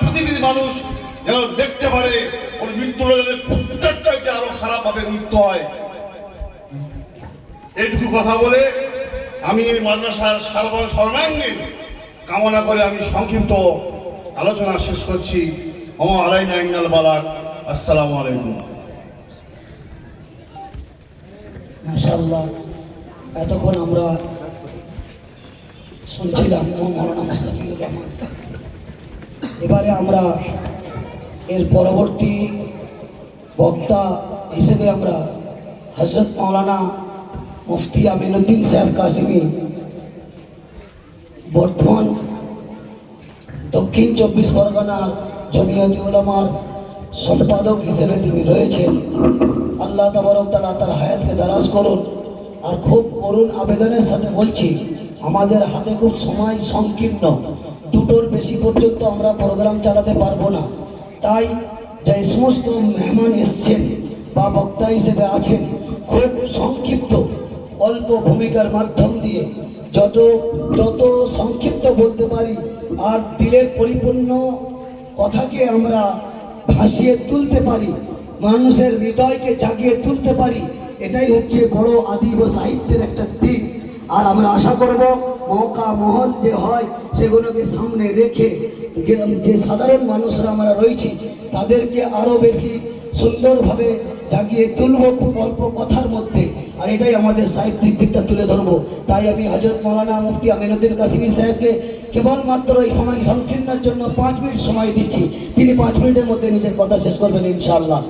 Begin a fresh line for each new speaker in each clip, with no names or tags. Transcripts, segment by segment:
পৃথিবীর মানুষ যেন দেখতে পারে, ওর মৃত্যুটা যেন কুত্তার চাইতে আরও খারাপ ভাবে মৃত্যু হয়। এইটুকু কথা বলে আমি মাদ্রাসার সর্ব সর্বাঙ্গীন কামনা করে আমি সংক্ষিপ্ত আলোচনা শেষ করছি। আমার আলাইনা ইন্নাল বালাক। আসসালামু আলাইকুম।
মাশাআল্লাহ, এতক্ষণ আমরা শুনছিলাম মুস্তাফিজুর রহমান। এবারে আমরা এর পরবর্তী বক্তা হিসেবে আমরা হজরত মৌলানা মুফতি আমিনুদ্দিন সাহেব কাসিমি বর্ধমান দক্ষিণ চব্বিশ পরগনার জমিয়তি উলামার সম্পাদক হিসেবে তিনি রয়েছেন। আল্লাহ তাবারক তাআলা তার হায়াতকে দারাজ করুন আর খুব করুণ আবেদনের সাথে বলছি, আমাদের হাতে খুব সময় সংকীর্ণ। দুটোর বেশি পর্যন্ত আমরা প্রোগ্রাম চালাতে পারব না। তাই যে সমস্ত মেহমান এসছেন বা বক্তা হিসেবে আছেন, খুব সংক্ষিপ্ত, অল্প ভূমিকার মাধ্যম দিয়ে যত যত সংক্ষিপ্ত বলতে পারি, আর দিলের পরিপূর্ণ কথাকে আমরা ভাসিয়ে তুলতে পারি, মানুষের হৃদয়কে জাগিয়ে তুলতে পারি, এটাই হচ্ছে বড় আদিব সাহিত্যের একটা দিক। আর আমরা আশা করব মৌকা মহল যে হয় সেগুলোকে সামনে রেখে যে- যে সাধারণ মানুষরা আমরা রয়েছি তাদেরকে আরও বেশি সুন্দরভাবে জাগিয়ে তুলবো খুব অল্প কথার মধ্যে আর এটাই আমাদের সাহিত্যিক দিকটা তুলে ধরবো তাই আমি হজরত মৌলানা মুফতি আমিনুদ্দিন কাসিমি সাহেবকে কেবলমাত্র এই সময় সংকীর্ণের জন্য পাঁচ মিনিট সময় দিচ্ছি তিনি পাঁচ মিনিটের মধ্যে নিজের কথা শেষ করবেন ইনশাআল্লাহ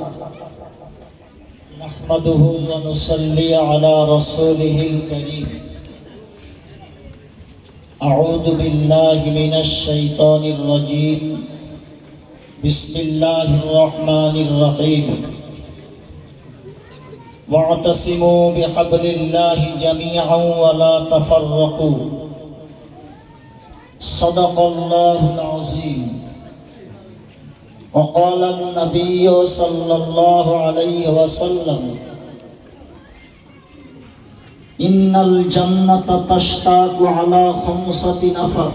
نحمده ونصلي على رسوله الكريم أعوذ بالله من الشيطان الرجيم. بسم الله الرحمن الرحيم. واعتصموا بحبل الله جميعا ولا تفرقوا. صدق الله العظيم. وقال النبي صلى الله عليه وسلم ইন্নাল জান্নাতা তাশতাকু আলা খামসাতি নাফা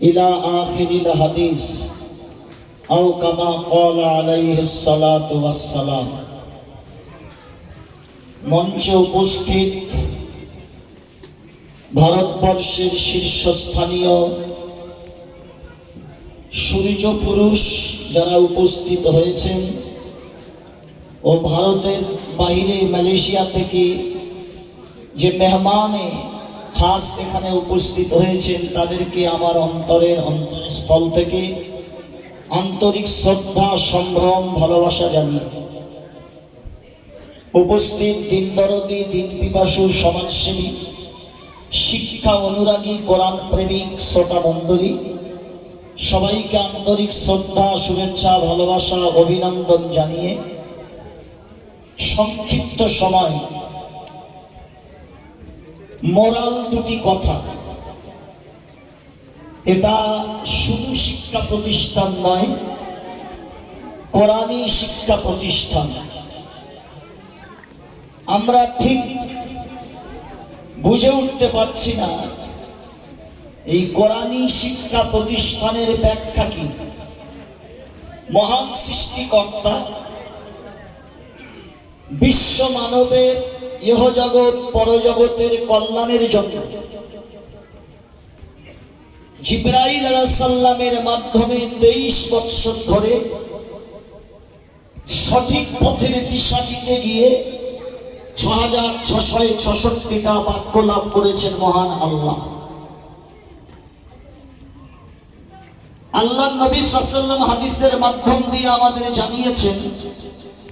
ইলা আখিরিল হাদিস। আও কামা ক্বালা আলাইহিস সালাতু ওয়াস সালাম মঞ্চে উপস্থিত ভারতবর্ষের শীর্ষস্থানীয় সূর্য পুরুষ যারা উপস্থিত হয়েছেন ও ভারতের বাইরে মালয়েশিয়া থেকে যে মেহমানে খাস এখানে উপস্থিত হয়েছেন, তাদেরকে আমার অন্তরের অন্তরস্থল থেকে আন্তরিক শ্রদ্ধা, সম্ভ্রম, ভালোবাসা জানিয়ে উপস্থিত দিনদরদি দিন পিপাসু সমাজসেবী, শিক্ষা অনুরাগী, কোরআন প্রেমিক, শ্রোতা মণ্ডলী, সবাইকে আন্তরিক শ্রদ্ধা, শুভেচ্ছা, ভালোবাসা, অভিনন্দন জানিয়ে সংক্ষিপ্ত সময়। মোরাল দুটি কথা। এটা শুধু শিক্ষা প্রতিষ্ঠান নয় কোরআনী শিক্ষা প্রতিষ্ঠান। আমরা ঠিক বুঝে উঠতে পারছি না, এই কোরআনী শিক্ষা প্রতিষ্ঠানের ব্যাখ্যা কি? মহান সৃষ্টিকর্তা বিশ্ব মানবের ইহজগৎ পরজগতের কল্যাণের জন্য। জিব্রাইল সাল্লামের মাধ্যমে তেইশ বৎসর ধরে সঠিক পথের দিশা দিতে গিয়ে ছ হাজার ছশো ছষট্টিটা বাক্য লাভ করেছেন মহান আল্লাহ। আল্লাহ নবী সাল্লাম হাদিসের মাধ্যম দিয়ে আমাদের জানিয়েছেন